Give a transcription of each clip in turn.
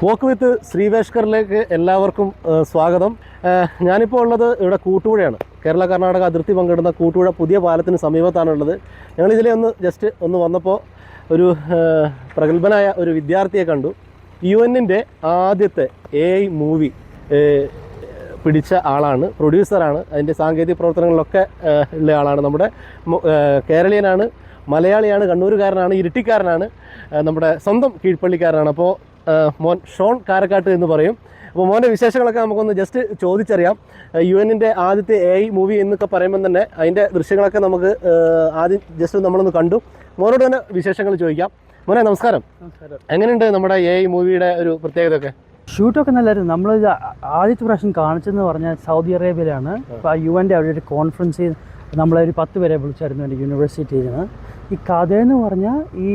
Work with ശ്രീവേഷ്കറിലേക്ക് എല്ലാവർക്കും സ്വാഗതം. ഞാനിപ്പോൾ ഉള്ളത് ഇവിടെ കൂട്ടുപുഴയാണ്. കേരള കർണാടക അതിർത്തി പങ്കിടുന്ന കൂട്ടുപുഴ പുതിയ പാലത്തിന് സമീപത്താണുള്ളത് ഞങ്ങളിതിലെ ഒന്ന് ജസ്റ്റ് ഒന്ന് വന്നപ്പോൾ ഒരു പ്രഗത്ഭനായ ഒരു വിദ്യാർത്ഥിയെ കണ്ടു. യു എന്നിന്റെ ആദ്യത്തെ എ ഐ മൂവി പിടിച്ച ആളാണ് പ്രൊഡ്യൂസറാണ് അതിന്റെ സാങ്കേതിക പ്രവർത്തനങ്ങളിലൊക്കെ ഉള്ള ആളാണ് നമ്മുടെ കേരളീയനാണ് മലയാളിയാണ് കണ്ണൂരുകാരനാണ് ഇരിട്ടിക്കാരനാണ് നമ്മുടെ സ്വന്തം കീഴ്പ്പള്ളിക്കാരനാണ്. അപ്പോൾ മോൻ ഷോൺ കാരക്കാട്ട് എന്ന് പറയും. അപ്പോൾ മോന്റെ വിശേഷങ്ങളൊക്കെ നമുക്കൊന്ന് ജസ്റ്റ് ചോദിച്ചറിയാം. യു എന്നിന്റെ ആദ്യത്തെ എ ഐ മൂവി എന്നൊക്കെ പറയുമ്പോൾ തന്നെ അതിന്റെ ദൃശ്യങ്ങളൊക്കെ നമുക്ക് ആദ്യം ജസ്റ്റ് നമ്മളൊന്ന് കണ്ടു. മോനോട് തന്നെ വിശേഷങ്ങൾ ചോദിക്കാം. മോനെ നമസ്കാരം. എങ്ങനെയുണ്ട് നമ്മുടെ എ ഐ മൂവിയുടെ ഒരു പ്രത്യേകതയൊക്കെ? ഷൂട്ടൊക്കെ നല്ലായിരുന്നു. നമ്മൾ ആദ്യത്തെ പ്രാവശ്യം കാണിച്ചെന്ന് പറഞ്ഞാൽ സൗദി അറേബ്യയിലാണ്. അപ്പോൾ യു എന്റെ അവിടെ ഒരു കോൺഫറൻസിൽ നമ്മളൊരു പത്ത് പേരെ വിളിച്ചായിരുന്നു എന്റെ യൂണിവേഴ്സിറ്റിയിൽ നിന്ന്. ഈ കഥയെന്ന് പറഞ്ഞാൽ ഈ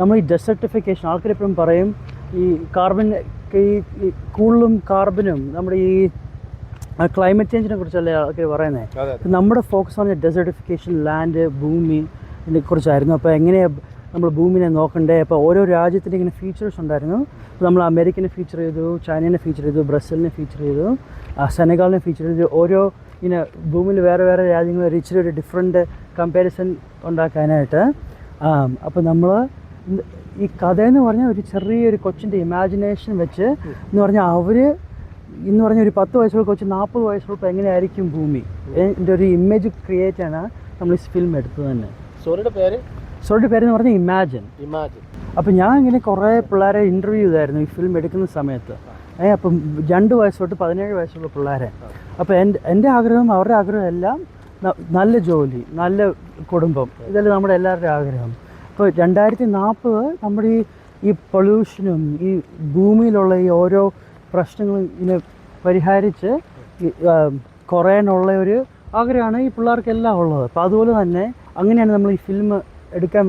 നമ്മൾ ഈ ഡെസർട്ടിഫിക്കേഷൻ ആൾക്കാർ എപ്പോഴും പറയും ഈ കാർബൺ ഈ കൂടുതലും കാർബനും നമ്മുടെ ഈ ക്ലൈമറ്റ് ചേഞ്ചിനെ കുറിച്ചല്ലേ ആൾക്കാർ പറയുന്നത് നമ്മുടെ ഫോക്കസ് പറഞ്ഞ ഡെസർട്ടിഫിക്കേഷൻ ലാൻഡ് ഭൂമി ഇതിനെ കുറിച്ചായിരുന്നു. അപ്പോൾ എങ്ങനെയാണ് നമ്മൾ ഭൂമിനെ നോക്കണ്ടേ? അപ്പോൾ ഓരോ രാജ്യത്തിന്റെ ഇങ്ങനെ ഫീച്ചേഴ്സ് ഉണ്ടായിരുന്നു. അപ്പോൾ നമ്മൾ അമേരിക്കനെ ഫീച്ചർ ചെയ്തു ചൈനേനെ ഫീച്ചർ ചെയ്തു ബ്രസീലിനെ ഫീച്ചർ ചെയ്തു സെനഗാളിനെ ഫീച്ചർ ചെയ്തു. ഓരോ ഇങ്ങനെ ഭൂമിയിൽ വേറെ വേറെ രാജ്യങ്ങൾ ഇച്ചിരി ഒരു ഡിഫറെന്റ് കമ്പാരിസൺ ഉണ്ടാക്കാനായിട്ട് അപ്പോൾ നമ്മൾ ഈ കഥ എന്ന് പറഞ്ഞാൽ ഒരു ചെറിയൊരു കൊച്ചിന്റെ ഇമാജിനേഷൻ വെച്ച് എന്ന് പറഞ്ഞാൽ അവർ എന്ന് പറഞ്ഞാൽ ഒരു പത്ത് വയസ്സുള്ള കൊച്ച് നാൽപ്പത് വയസ്സുള്ളപ്പോൾ എങ്ങനെയായിരിക്കും ഭൂമി? എന്റെ ഒരു ഇമേജ് ക്രിയേറ്റ് ആണ് നമ്മൾ ഈ ഫിലിം എടുത്തത് തന്നെ. സോറിയുടെ പേര്? സോറിയുടെ പേര് എന്ന് പറഞ്ഞാൽ ഇമാജിൻ ഇമാജിൻ അപ്പോൾ ഞാൻ ഇങ്ങനെ കുറേ പിള്ളേരെ ഇന്റർവ്യൂ ചെയ്തായിരുന്നു ഈ ഫിലിം എടുക്കുന്ന സമയത്ത്. ഏ അപ്പം രണ്ട് വയസ്സ് തൊട്ട് പതിനേഴ് വയസ്സുള്ള പിള്ളേരെ. അപ്പോൾ എന്റെ എന്റെ ആഗ്രഹം അവരുടെ ആഗ്രഹം എല്ലാം നല്ല ജോലി നല്ല കുടുംബം. ഇതെല്ലാം നമ്മുടെ എല്ലാവരുടെയും ആഗ്രഹം. അപ്പോൾ രണ്ടായിരത്തി നാൽപ്പത് നമ്മുടെ ഈ ഈ പൊല്യൂഷനും ഈ ഭൂമിയിലുള്ള ഈ ഓരോ പ്രശ്നങ്ങളും ഇങ്ങനെ പരിഹരിച്ച് കുറയാനുള്ള ഒരു ആഗ്രഹമാണ് ഈ പിള്ളേർക്കെല്ലാം ഉള്ളത്. അപ്പോൾ അതുപോലെ തന്നെ അങ്ങനെയാണ് നമ്മൾ ഈ ഫിലിം എടുക്കാൻ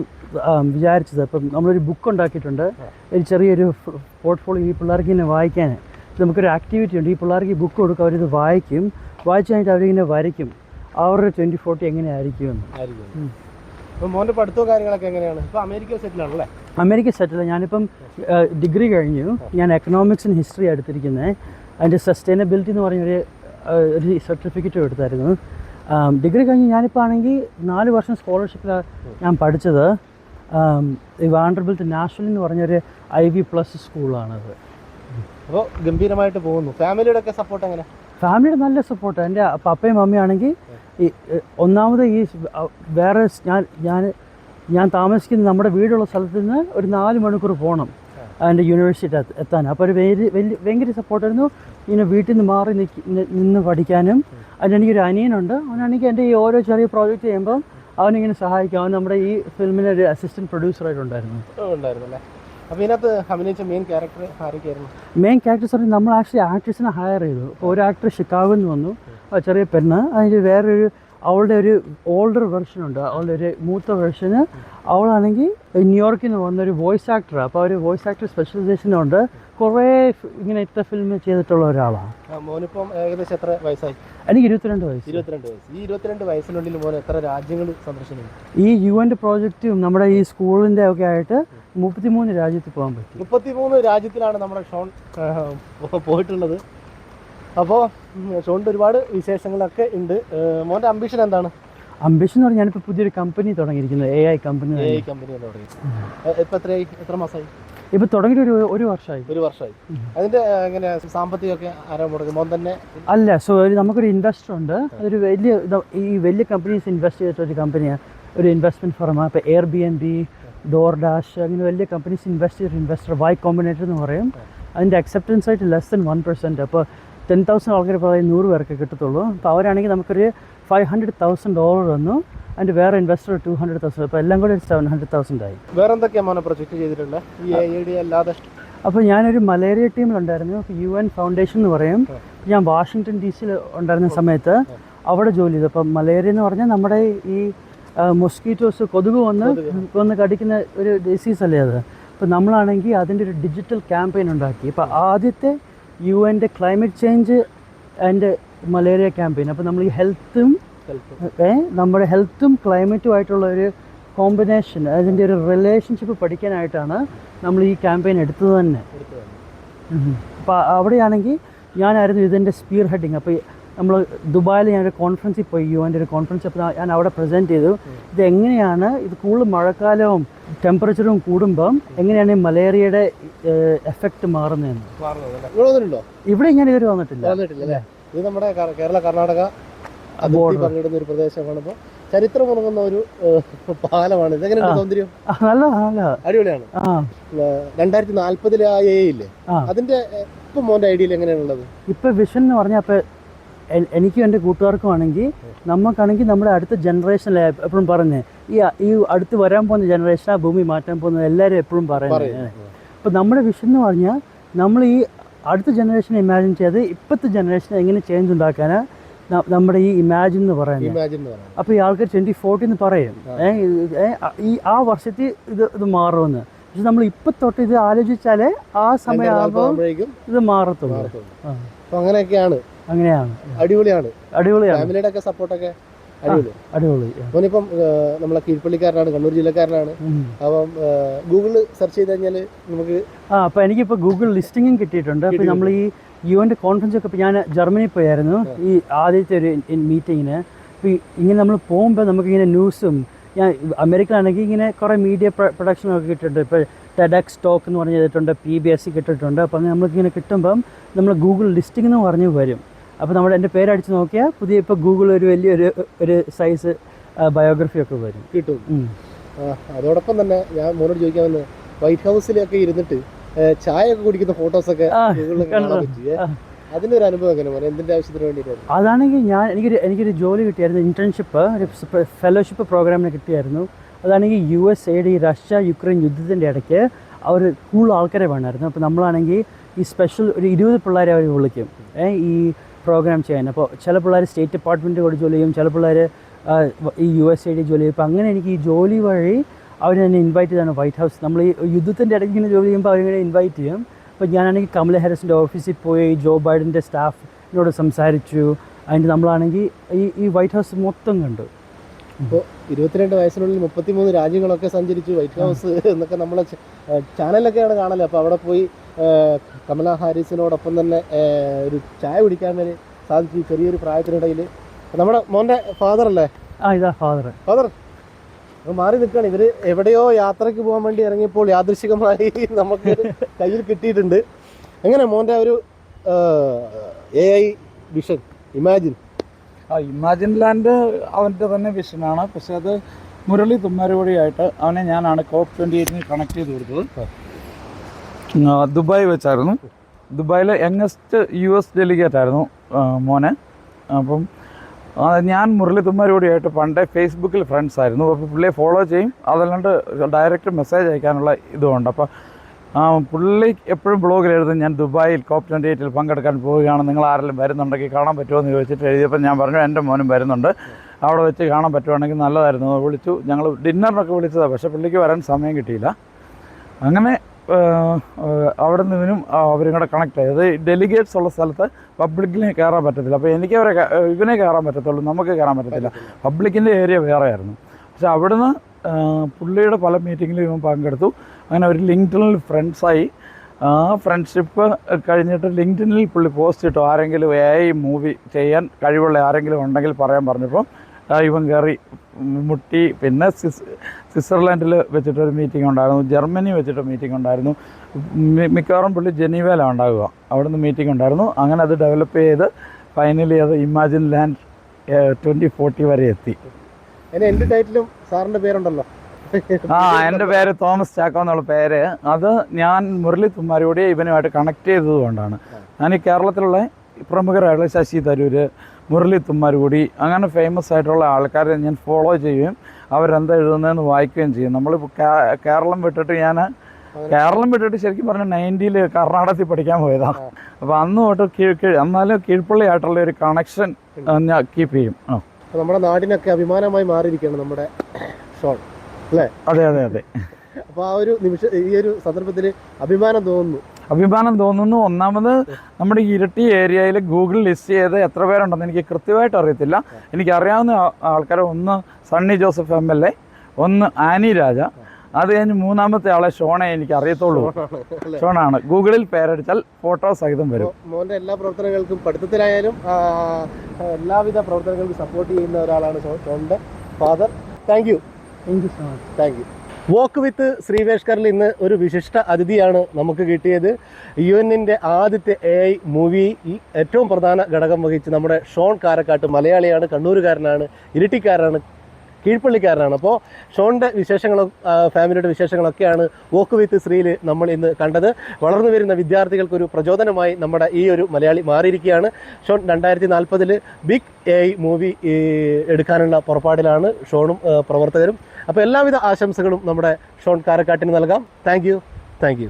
വിചാരിച്ചത്. അപ്പം നമ്മളൊരു ബുക്ക് ഉണ്ടാക്കിയിട്ടുണ്ട്. ഒരു ചെറിയൊരു പോർട്ട്ഫോളിയോ ഈ പിള്ളേർക്ക് ഇങ്ങനെ വായിക്കാൻ. നമുക്കൊരു ആക്ടിവിറ്റി ഉണ്ട്. ഈ പിള്ളേർക്ക് ഈ ബുക്ക് കൊടുക്കുക അവരിത് വായിക്കും. വായിച്ചു കഴിഞ്ഞിട്ട് അവരിങ്ങനെ വരയ്ക്കും. അവരുടെ ട്വന്റി ഫോർട്ടി എങ്ങനെയായിരിക്കും എന്ന്. ആയിരിക്കും. അപ്പോൾ മോന്റെ പഠിത്തവും കാര്യങ്ങളൊക്കെ എങ്ങനെയാണ്? ഇപ്പോൾ അമേരിക്ക സെറ്റിലാണല്ലേ അമേരിക്ക സെറ്റിൽ ഞാനിപ്പം ഡിഗ്രി കഴിഞ്ഞു. ഞാൻ എക്കണോമിക്സ് ആൻഡ് ഹിസ്റ്ററി എടുത്തിരിക്കുന്നത് അതിന്റെ സസ്റ്റൈനബിലിറ്റി എന്ന് പറഞ്ഞൊരു ഒരു സർട്ടിഫിക്കറ്റും എടുത്തായിരുന്നു. ഡിഗ്രി കഴിഞ്ഞ് ഞാനിപ്പോൾ ആണെങ്കിൽ നാല് വർഷം സ്കോളർഷിപ്പിലാണ് ഞാൻ പഠിച്ചത്. വാണ്ടർബിൾട്ട് നാഷണൽ എന്ന് പറഞ്ഞൊരു ഐ വി പ്ലസ് സ്കൂളാണത് അപ്പോൾ ഗംഭീരമായിട്ട് പോകുന്നു. ഫാമിലിയുടെ ഒക്കെ സപ്പോർട്ട് എങ്ങനെ ഫാമിലിയുടെ നല്ല സപ്പോർട്ട് എന്റെ പപ്പയും മമ്മിയാണെങ്കിൽ ഈ ഒന്നാമത് ഈ വേറെ ഞാൻ ഞാൻ ഞാൻ താമസിക്കുന്ന നമ്മുടെ വീടുള്ള സ്ഥലത്ത് നിന്ന് ഒരു നാല് മണിക്കൂർ പോകണം എന്റെ യൂണിവേഴ്സിറ്റി എത്താൻ. അപ്പോൾ ഒരു വലിയ വലിയ ഭയങ്കര സപ്പോർട്ടായിരുന്നു ഇങ്ങനെ വീട്ടിൽ നിന്ന് മാറി നിൽക്കി നിന്ന് പഠിക്കാനും. അതിന് എനിക്കൊരു അനിയനുണ്ട്. അവനാണെങ്കിൽ എന്റെ ഈ ഓരോ ചെറിയ പ്രോജക്റ്റ് ചെയ്യുമ്പം അവനിങ്ങനെ സഹായിക്കും. അവൻ നമ്മുടെ ഈ ഫിലിമിലെ ഒരു അസിസ്റ്റന്റ് പ്രൊഡ്യൂസറായിട്ടുണ്ടായിരുന്നു അപ്പോൾ അഭിനയിച്ച മെയിൻ ക്യാരക്ടർ ആരൊക്കെയായിരുന്നു? മെയിൻ ക്യാരക്ടേഴ്സ് പറഞ്ഞാൽ നമ്മൾ ആക്ച്വലി ആക്ട്രസിനെ ഹയർ ചെയ്തു. ഒരു ആക്ടർ ഷിക്കാഗോയിൽ നിന്ന് വന്നു. ചെറിയ പെണ്ണ്. അതിന്റെ വേറൊരു അവളുടെ ഒരു ഓൾഡർ വെർഷൻ ഉണ്ട്. അവളുടെ ഒരു മൂത്ത വെർഷന് അവളാണെങ്കിൽ ന്യൂയോർക്കിൽ നിന്ന് വന്നൊരു വോയിസ് ആക്ടറാണ് അപ്പോൾ ഒരു വോയിസ് ആക്ടർ സ്പെഷ്യലൈസേഷനുണ്ട് കുറേ ഇങ്ങനത്തെ ഇങ്ങനെ ഇത്ര ഫിലിം ചെയ്തിട്ടുള്ള ഒരാളാണ് മോനിപ്പം ഏകദേശം എത്ര വയസ്സായി? എനിക്ക് ഇരുപത്തിരണ്ട് വയസ്സ്. ഇരുപത്തിരണ്ട് വയസ്സ്. ഈ ഇരുപത്തിരണ്ട് വയസ്സിനുള്ളിൽ മോൻ എത്ര രാജ്യങ്ങൾ സന്ദർശനം ഈ യു എന്റെ പ്രോജക്റ്റും നമ്മുടെ ഈ സ്കൂളിന്റെ ഒക്കെ ആയിട്ട് മുപ്പത്തിമൂന്ന് രാജ്യത്ത് പോകാൻ പറ്റും. മുപ്പത്തിമൂന്ന് രാജ്യത്തിലാണ് നമ്മുടെ ഷോൺ പോയിട്ടുള്ളത്. അപ്പോൾ ഷോണിന്റെ ഒരുപാട് വിശേഷങ്ങളൊക്കെ ഉണ്ട്. മോന്റെ അംബിഷൻ എന്താണ്? അംബിഷൻ എന്ന് പറഞ്ഞാൽ ഞാനിപ്പോൾ പുതിയൊരു കമ്പനി തുടങ്ങിയിരിക്കുന്നത്. A I company A company എന്ന് തുടങ്ങി. എത്ര മാസമായി ഇപ്പോൾ തുടങ്ങിയിട്ട് ഒരു ഒരു വർഷമായി ഒരു വർഷമായി അതിന്റെ എങ്ങനെ സാമ്പത്തികമൊക്കെ ആരോ തന്നെ? അല്ല സോ ഒരു നമുക്കൊരു ഇൻവെസ്റ്റർ ഉണ്ട്. അതൊരു വലിയ ഈ വലിയ കമ്പനീസ് ഇൻവെസ്റ്റ് ചെയ്തിട്ട് ഒരു കമ്പനിയാണ് ഒരു ഇൻവെസ്റ്റ്മെന്റ് ഫർമാണ് ഇപ്പോൾ Airbnb DoorDash അങ്ങനെ വലിയ കമ്പനീസ് ഇൻവെസ്റ്റ് ചെയ്തൊരു ഇൻവെസ്റ്റർ വൈ കോമ്പിനേറ്റർ എന്ന് പറയും. അതിന്റെ അക്സെപ്റ്റൻസ് ആയിട്ട് ലെസ് ദൻ വൺ പെർസെന്റ് അപ്പോൾ ടെൻ തൗസൻഡ് ആൾക്കാർ പറയും നൂറ് പേർക്ക് കിട്ടത്തുള്ളൂ. അപ്പോൾ അവരാണെങ്കിൽ നമുക്കൊരു ഫൈവ് ഹൺഡ്രഡ് തൗസൻഡ് ഡോളർ വന്നു അതിന്റെ വേറെ ഇൻവെസ്റ്റർ ടു ഹൺഡ്രഡ് തൗസൻഡ് അപ്പോൾ എല്ലാം കൂടി ഒരു സെവൻ ഹൺഡ്രഡ് തൗസൻഡ് ആയി. വേറെ എന്തൊക്കെയാണ് മോനെ പ്രൊജക്റ്റ് ചെയ്തിട്ടുള്ളത് ഈ എ ഡി അല്ലാതെ അപ്പോൾ ഞാനൊരു മലേറിയ ടീമിലുണ്ടായിരുന്നു യു എൻ ഫൗണ്ടേഷൻ എന്ന് പറയും. ഞാൻ വാഷിങ്ടൺ ഡി സിയിൽ ഉണ്ടായിരുന്ന സമയത്ത് അവിടെ ജോലി ചെയ്തു. അപ്പം മലേറിയ എന്ന് പറഞ്ഞാൽ നമ്മുടെ ഈ മൊസ്കീറ്റോസ് കൊതുക് വന്ന് വന്ന് കടിക്കുന്ന ഒരു ഡിസീസ് അല്ലേ അത്? അപ്പോൾ നമ്മളാണെങ്കിൽ അതിന്റെ ഒരു ഡിജിറ്റൽ ക്യാമ്പയിൻ ഉണ്ടാക്കി. അപ്പോൾ ആദ്യത്തെ യു എന്റെ climate change and malaria campaign അപ്പോൾ നമ്മൾ ഈ ഹെൽത്തും നമ്മുടെ ഹെൽത്തും ക്ലൈമറ്റും ആയിട്ടുള്ള ഒരു കോമ്പിനേഷൻ അതിന്റെ ഒരു റിലേഷൻഷിപ്പ് പഠിക്കാനായിട്ടാണ് നമ്മൾ ഈ ക്യാമ്പയിൻ എടുത്തത് തന്നെ. അപ്പോൾ അവിടെയാണെങ്കിൽ ഞാനായിരുന്നു ഇതിന്റെ സ്പീർ ഹെഡിങ് അപ്പോൾ നമ്മൾ ദുബായിൽ ഞാനൊരു കോൺഫറൻസിൽ പോയി യു എന്റെ ഒരു കോൺഫറൻസ് അപ്പോൾ ഞാൻ അവിടെ പ്രസന്റ് ചെയ്തു. ഇത് എങ്ങനെയാണ് ഇത് കൂടുതൽ മഴക്കാലവും ടെമ്പറേച്ചറും കൂടുമ്പം എങ്ങനെയാണ് ഈ മലേറിയയുടെ എഫക്റ്റ് മാറുന്നതെന്ന്? ഇവിടെ ഞാൻ ഇതുവരെ വന്നിട്ടില്ല. ഇത് നമ്മുടെ കേരള കർണാടക പങ്കിടുന്ന ഒരു പ്രദേശമാണ് ഇപ്പോൾ ചരിത്രം ഉറങ്ങുന്ന ഒരു പാലമാണ്. ഇത് എങ്ങനെയുണ്ട് സൗന്ദര്യം? നല്ല നല്ല അടിപൊളിയാണ്. രണ്ടായിരത്തി നാല്പതിലെ ആ എ ഇല്ലേ? അതിന്റെ ഇപ്പൊ മോന്റെ ഐഡിയയിൽ എങ്ങനെയാണുള്ളത്? ഇപ്പൊ വിഷൻ എന്ന് പറഞ്ഞാൽ ഇപ്പോൾ എനിക്കും എന്റെ കൂട്ടുകാർക്കും ആണെങ്കിൽ നമുക്കാണെങ്കിൽ നമ്മുടെ അടുത്ത ജനറേഷനിലെ എപ്പോഴും പറഞ്ഞേ ഈ ഈ അടുത്ത് വരാൻ പോകുന്ന ജനറേഷൻ ആ ഭൂമി മാറ്റാൻ പോകുന്നത് എല്ലാവരും എപ്പോഴും പറയുന്നത് അപ്പം അപ്പോൾ നമ്മുടെ വിഷൻ എന്ന് പറഞ്ഞാൽ നമ്മൾ ഈ അടുത്ത ജനറേഷൻ ഇമാജിൻ ചെയ്ത് ഇപ്പോഴത്തെ ജനറേഷൻ എങ്ങനെ ചേഞ്ച് ഉണ്ടാക്കാനാണ് നമ്മുടെ ഈ ഇമാജിൻ എന്ന് പറയുന്നത്. അപ്പോൾ ഈ ആൾക്കാർ ട്വന്റി ഫോർട്ടി എന്ന് പറയും. ഈ ആ വർഷത്തിൽ ഇത് ഇത് മാറുമെന്ന്. പക്ഷെ നമ്മൾ ഇപ്പൊ തൊട്ട് ഇത് ആലോചിച്ചാലേ ആ സമയമാകുമ്പോൾ ഇത് മാറത്തുള്ളൂ. അങ്ങനെയൊക്കെയാണ്. അങ്ങനെയാണ്. അടിപൊളിയാണ്. അടിപൊളിയാണ്. ഫാമിലിയുടെ ഒക്കെ സപ്പോർട്ടൊക്കെ അടിപൊളി. ഏഹ്, നമ്മളെ കീഴ്പ്പള്ളിക്കാരനാണ് കണ്ണൂർ ജില്ലക്കാരനാണ്. അപ്പം ഗൂഗിളിൽ സെർച്ച് ചെയ്ത് കഴിഞ്ഞാൽ നമുക്ക് ആ അപ്പോൾ എനിക്കിപ്പോൾ ഗൂഗിൾ ലിസ്റ്റിങ്ങും കിട്ടിയിട്ടുണ്ട്. അപ്പോൾ നമ്മൾ ഈ യു എന്റെ കോൺഫറൻസ് ഒക്കെ ഞാൻ ജർമ്മനിയിൽ പോയായിരുന്നു. ഈ ആദ്യത്തെ ഒരു മീറ്റിങ്ങിന് അപ്പോൾ ഇങ്ങനെ നമ്മൾ പോകുമ്പോൾ നമുക്കിങ്ങനെ ന്യൂസും ഞാൻ അമേരിക്കയിലാണെങ്കിൽ ഇങ്ങനെ കുറേ മീഡിയ പ്രൊഡക്ഷനൊക്കെ കിട്ടിയിട്ടുണ്ട്. ഇപ്പോൾ ടെഡക്സ് സ്റ്റോക്ക് എന്ന് പറഞ്ഞ് ചെയ്തിട്ടുണ്ട് പി ബി എസ് സി കിട്ടിയിട്ടുണ്ട്. അപ്പം നമുക്കിങ്ങനെ കിട്ടുമ്പം നമ്മൾ ഗൂഗിൾ ലിസ്റ്റിംഗ് എന്ന് പറഞ്ഞ് വരും. അപ്പോൾ നമ്മൾ എന്റെ പേരടിച്ച് നോക്കിയാൽ പുതിയ ഇപ്പോൾ ഗൂഗിൾ ഒരു വലിയൊരു ഒരു സൈസ് ബയോഗ്രഫി ഒക്കെ വരും. കിട്ടും. അതോടൊപ്പം തന്നെ ഞാൻ മോനോട് ചോദിക്കാൻ വന്ന് വൈറ്റ് ഹൗസിലൊക്കെ ഇരുന്നിട്ട് ചായ ഒക്കെ കുടിക്കുന്ന ഫോട്ടോസൊക്കെ അതിന്റെ ഗൂഗിളിൽ കാണാൻ? ഒരു അനുഭവം എങ്ങനെ മോനെ? എന്തിന്റെ ആവശ്യത്തിന് വേണ്ടിയിട്ടായിരുന്നു? അതാണെങ്കിൽ ഞാൻ എനിക്കൊരു എനിക്കൊരു ജോലി കിട്ടിയായിരുന്നു ഇന്റേൺഷിപ്പ് ഒരു ഫെലോഷിപ്പ് പ്രോഗ്രാമിന് കിട്ടിയായിരുന്നു. അതാണെങ്കിൽ യു എസ് എയുടെ ഈ റഷ്യ യുക്രൈൻ യുദ്ധത്തിന്റെ ഇടയ്ക്ക് അവർ കൂടുതൽ ആൾക്കാരെ വേണമായിരുന്നു. അപ്പോൾ നമ്മളാണെങ്കിൽ ഈ സ്പെഷ്യൽ ഒരു ഇരുപത് പിള്ളേരെ അവർ വിളിക്കും. ഈ പ്രോഗ്രാം ചെയ്യാൻ അപ്പോൾ ചില പിള്ളേർ സ്റ്റേറ്റ് ഡിപ്പാർട്ട്മെന്റ് കൂടെ ജോലി ചെയ്യും ചില പിള്ളേർ ഈ യു എസ് ഐ ഡി ജോലി ചെയ്യും. അപ്പോൾ അങ്ങനെ എനിക്ക് ഈ ജോലി വഴി അവർ എന്നെ ഇൻവൈറ്റ് ചെയ്താണ് വൈറ്റ് ഹൗസ് നമ്മൾ ഈ യുദ്ധത്തിന്റെ ഇടയ്ക്ക് ഇങ്ങനെ ജോലി ചെയ്യുമ്പോൾ അവരിങ്ങനെ ഇൻവൈറ്റ് ചെയ്യും. അപ്പോൾ ഞാനാണെങ്കിൽ കമല ഹാരിസിന്റെ ഓഫീസിൽ പോയി ജോ ബൈഡന്റെ സ്റ്റാഫിനോട് സംസാരിച്ചു. അതിന്റെ നമ്മളാണെങ്കിൽ ഈ ഈ വൈറ്റ് ഹൗസ് മൊത്തം കണ്ടു. ഇപ്പോൾ ഇരുപത്തിരണ്ട് വയസ്സിനുള്ളിൽ മുപ്പത്തിമൂന്ന് രാജ്യങ്ങളൊക്കെ സഞ്ചരിച്ചു വൈറ്റ് ഹൗസ് എന്നൊക്കെ നമ്മളെ ചാനലൊക്കെയാണ് കാണൽ. അപ്പോൾ അവിടെ പോയി കമല ഹാരിസിനോടൊപ്പം തന്നെ ഒരു ചായ കുടിക്കാൻ വരെ സാധിച്ചു ചെറിയൊരു പ്രായത്തിനിടയിൽ. നമ്മുടെ മോന്റെ ഫാദർ അല്ലേ? ആ ഇതാ ഫാദർ ഫാദർ മാറി നിൽക്കുകയാണ്. ഇവർ എവിടെയോ യാത്രയ്ക്ക് പോകാൻ വേണ്ടി ഇറങ്ങിയപ്പോൾ യാദൃശികമായി നമുക്ക് കയ്യിൽ കിട്ടിയിട്ടുണ്ട്. എങ്ങനെ മോന്റെ ഒരു എ ഐ വിഷൻ ഇമാജിൻ? ആ ഇമാജിൻ ലാൻഡ് അവന്റെ തന്നെ വിഷനാണ് പക്ഷെ അത് മുരളി തുമ്മാരുവഴിയായിട്ട് അവനെ ഞാനാണ് കോപ്പ് ട്വന്റി എയ്റ്റിന് കണക്ട് ചെയ്ത് കൊടുത്തത്. ദുബായ് വെച്ചായിരുന്നു. ദുബായിലെ യങ്ങസ്റ്റ് യു എസ് ഡെലിഗേറ്റ് ആയിരുന്നു മോനെ. അപ്പം ഞാൻ മുരളി തുമ്മാരുവഴിയായിട്ട് പണ്ടേ ഫേസ്ബുക്കിൽ ഫ്രണ്ട്സ് ആയിരുന്നു. അപ്പോൾ പുള്ളിയെ ഫോളോ ചെയ്യും. അതല്ലാണ്ട് ഡയറക്റ്റ് മെസ്സേജ് അയക്കാനുള്ള ഇതുമുണ്ട്. അപ്പോൾ പുള്ളി എപ്പോഴും ബ്ലോഗിൽ എഴുതും ഞാൻ ദുബായിൽ കോപ്പ് ട്വന്റി എയ്റ്റിൽ പങ്കെടുക്കാൻ പോവുകയാണ്. നിങ്ങൾ ആരെങ്കിലും വരുന്നുണ്ടെങ്കിൽ കാണാൻ പറ്റുമോ? എന്ന് ചോദിച്ചിട്ട് എഴുതിയപ്പോൾ ഞാൻ പറഞ്ഞു എന്റെ മോനും വരുന്നുണ്ട്. അവിടെ വെച്ച് കാണാൻ പറ്റുവാണെങ്കിൽ നല്ലതായിരുന്നു. വിളിച്ചു. ഞങ്ങൾ ഡിന്നറിനൊക്കെ വിളിച്ചതാണ് പക്ഷേ പുള്ളിക്ക് വരാൻ സമയം കിട്ടിയില്ല. അങ്ങനെ അവിടെ നിന്ന് അവരും കൂടെ കണക്ട് ആയത് ഡെലിഗേറ്റ്സ് ഉള്ള സ്ഥലത്ത് പബ്ലിക്കിനെ കയറാൻ പറ്റത്തില്ല. അപ്പോൾ എനിക്ക് അവരെ ഇവനെ കയറാൻ പറ്റത്തുള്ളൂ നമുക്ക് കയറാൻ പറ്റത്തില്ല. പബ്ലിക്കിന്റെ ഏരിയ വേറെ ആയിരുന്നു പക്ഷെ അവിടുന്ന് പുള്ളിയുടെ പല മീറ്റിങ്ങിലും ഇവൻ പങ്കെടുത്തു. അങ്ങനെ ഒരു ലിങ്ക്ഡിനിൽ ഫ്രണ്ട്സായി. ആ ഫ്രണ്ട്ഷിപ്പ് കഴിഞ്ഞിട്ട് ലിങ്ക്ഡിനിൽ പുള്ളി പോസ്റ്റ് ഇട്ടു. ആരെങ്കിലും എ ഐ മൂവി ചെയ്യാൻ കഴിവുള്ള ആരെങ്കിലും ഉണ്ടെങ്കിൽ പറയാൻ പറഞ്ഞപ്പം ഇവൻ കയറി മുട്ടി. പിന്നെ സ്വിസ് സ്വിറ്റ്സർലാൻഡിൽ വെച്ചിട്ടൊരു മീറ്റിംഗ് ഉണ്ടായിരുന്നു. ജർമ്മനി വെച്ചിട്ട് മീറ്റിംഗ് ഉണ്ടായിരുന്നു. മിക്കവാറും പുള്ളി ജനീവയിലാണ് ഉണ്ടാകുക അവിടുന്ന് മീറ്റിംഗ് ഉണ്ടായിരുന്നു. അങ്ങനെ അത് ഡെവലപ്പ് ചെയ്ത് ഫൈനലി അത് ഇമാജിൻ ലാൻഡ് ട്വന്റി ഫോർട്ടി വരെ എത്തി. എന്റെ ടൈറ്റിലും സാറിന്റെ പേരുണ്ടല്ലോ. ആ എന്റെ പേര് തോമസ് ചാക്കോ എന്നുള്ള പേര്. അത് ഞാൻ മുരളി തുമ്മാരോടി ഇവനുമായിട്ട് കണക്ട് ചെയ്തതുകൊണ്ടാണ് ഞാൻ ഈ കേരളത്തിലുള്ള പ്രമുഖരായിട്ടുള്ള ശശി തരൂര് മുരളി തുമ്മാരുകൂടി അങ്ങനെ ഫേമസ് ആയിട്ടുള്ള ആൾക്കാരെ ഞാൻ ഫോളോ ചെയ്യുകയും അവരെന്താ എഴുതുന്നതെന്ന് വായിക്കുകയും ചെയ്യും. നമ്മളിപ്പോൾ കേരളം വിട്ടിട്ട് ഞാൻ കേരളം വിട്ടിട്ട് ശരിക്കും പറഞ്ഞാൽ നയന്റിയിൽ കർണാടകത്തിൽ പഠിക്കാൻ പോയതാണ് അപ്പോൾ അന്ന് തൊട്ട് കീഴ് എന്നാലും കീഴ്പ്പള്ളിയായിട്ടുള്ള ഒരു കണക്ഷൻ ഞാൻ കീപ്പ് ചെയ്യും. നമ്മുടെ നാടിനൊക്കെ അഭിമാനമായി മാറിയിരിക്കുകയാണ് നമ്മുടെ ഷോൺ അല്ലേ? അതെ അതെ അതെ. അപ്പോൾ ആ ഒരു നിമിഷം ഈ ഒരു സന്ദർഭത്തിൽ അഭിമാനം തോന്നുന്നു. അഭിമാനം തോന്നുന്നു. ഒന്നാമത് നമ്മുടെ ഇരട്ടി ഏരിയയിൽ ഗൂഗിൾ ലിസ്റ്റ് ചെയ്ത് എത്ര പേരുണ്ടെന്ന് എനിക്ക് കൃത്യമായിട്ട് അറിയത്തില്ല. എനിക്ക് അറിയാവുന്ന ആൾക്കാരെ ഒന്ന് Sunny Joseph M L A ഒന്ന് ആനി രാജ അത് കഴിഞ്ഞ് മൂന്നാമത്തെ ആളെ ഷോണെ എനിക്ക് അറിയത്തുള്ളൂ. ഷോണാണ് ഗൂഗിളിൽ പേരടിച്ചാൽ ഫോട്ടോ സഹിതം വരും. മോന്റെ എല്ലാ പ്രവർത്തനങ്ങൾക്കും പഠിത്തത്തിലായാലും എല്ലാവിധ പ്രവർത്തനങ്ങൾക്കും സപ്പോർട്ട് ചെയ്യുന്ന ഒരാളാണ് ഷോണിന്റെ father thank you thank you so much thank you walk with ശ്രീവേഷ്കറിൽ ഇന്ന് ഒരു വിശിഷ്ട അതിഥിയാണ് നമുക്ക് കിട്ടിയത്. യു എന്നിന്റെ ആദ്യത്തെ എ ഐ മൂവി ഏറ്റവും പ്രധാന ഘടകം വഹിച്ച് നമ്മുടെ ഷോൺ കാരക്കാട്ട് മലയാളിയാണ് കണ്ണൂരുകാരനാണ് ഇരിട്ടിക്കാരനാണ് കീഴ്പ്പള്ളിക്കാരനാണ്. അപ്പോൾ ഷോണിന്റെ വിശേഷങ്ങളും ഫാമിലിയുടെ വിശേഷങ്ങളൊക്കെയാണ് വോക്ക് വിത്ത് ശ്രീയിൽ നമ്മൾ ഇന്ന് കണ്ടത്. വളർന്നു വരുന്ന വിദ്യാർത്ഥികൾക്കൊരു പ്രചോദനമായി നമ്മുടെ ഈ ഒരു മലയാളി മാറിയിരിക്കുകയാണ്. ഷോൺ രണ്ടായിരത്തി നാൽപ്പതിൽ ബിഗ് എ മൂവി എടുക്കാനുള്ള പുറപ്പാടിലാണ് ഷോണും പ്രവർത്തകരും. അപ്പോൾ എല്ലാവിധ ആശംസകളും നമ്മുടെ ഷോൺ കാരക്കാട്ടിന് നൽകാം. Thank you thank U